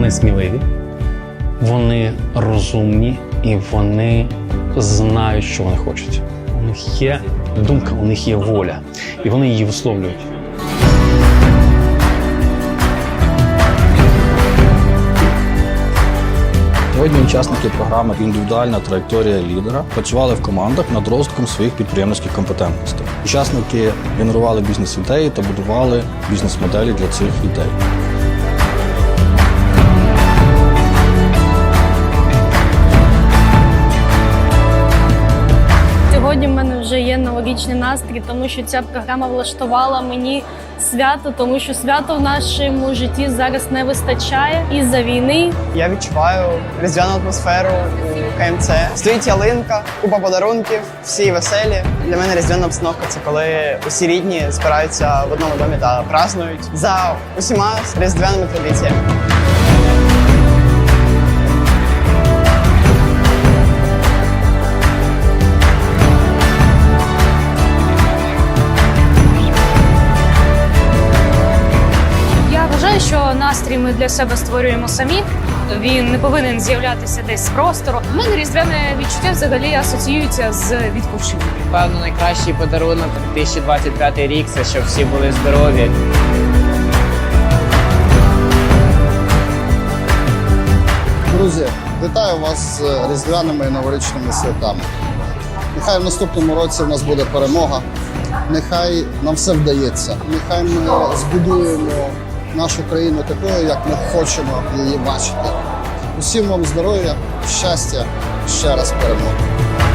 Вони сміливі, вони розумні і вони знають, що вони хочуть. У них є думка, у них є воля, і вони її висловлюють. Сьогодні учасники програми Індивідуальна траєкторія лідера працювали в командах над розвитком своїх підприємницьких компетентностей. Учасники генерували бізнес-ідеї та будували бізнес-моделі для цих ідей. Сьогодні в мене вже є новорічний настрій, тому що ця програма влаштувала мені свято, тому що свято в нашому житті зараз не вистачає із-за війни. Я відчуваю різдвяну атмосферу у КМЦ. Стоїть ялинка, купа подарунків, всі веселі. Для мене різдвяна обстановка це коли усі рідні збираються в одному домі та празднують за усіма різдвяними традиціями. Що настрій ми для себе створюємо самі. Він не повинен з'являтися десь з простору. У мене різдвяне відчуття взагалі асоціюється з відпочинком. Певно, найкращий подарунок 2025 рік це щоб всі були здорові. Друзі, вітаю вас з різдвяними і новорічними святами. Нехай в наступному році в нас буде перемога. Нехай нам все вдається. Нехай ми збудуємо нашу країну такою, як ми хочемо її бачити. Усім вам здоров'я, щастя, ще раз перемоги.